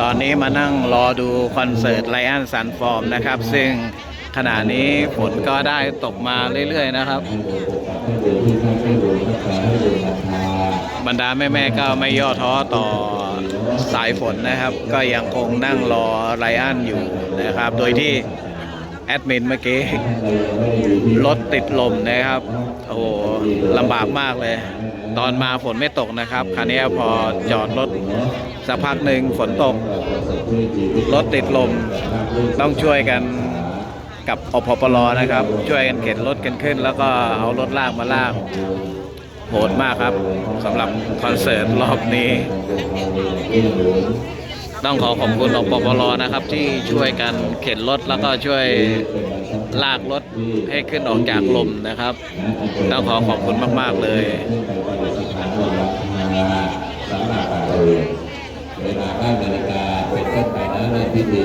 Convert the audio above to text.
ตอนนี้มานั่งรอดูคอนเสิร์ตไลอ้อนสันฟอร์มนะครับ ซึ่งขณะนี้ฝนก็ได้ตกมาเรื่อยๆนะครับ บรรดาแม่ๆก็ไม่ย่อท้อต่อสายฝนนะครับ ก็ยังคงนั่งรอไลอ้อนอยู่นะครับ โดยที่ แอดมินเมื่อกี้รถติดลมนะครับ โอ้โหลำบากมากเลย ตอนมาฝนไม่ตกนะครับคันนี้พอจอดรถสักพักหนึ่งฝนตก รถติดลม ต้องช่วยกันกับอพปลนะครับ ช่วยกันเข็นรถกันขึ้น แล้วก็เอารถลากมาลากโหดมากครับสำหรับคอนเสิร์ตรอบนี้ ต้องขอขอบคุณอปปลนะครับ ที่ช่วยกันเข็นรถแล้วก็ช่วยลากรถให้ขึ้นออกจากลมนะครับ ต้องขอขอบคุณมาก ๆ เลยเวลา9นาฬิกาเป็นต้นไปนะในพิธี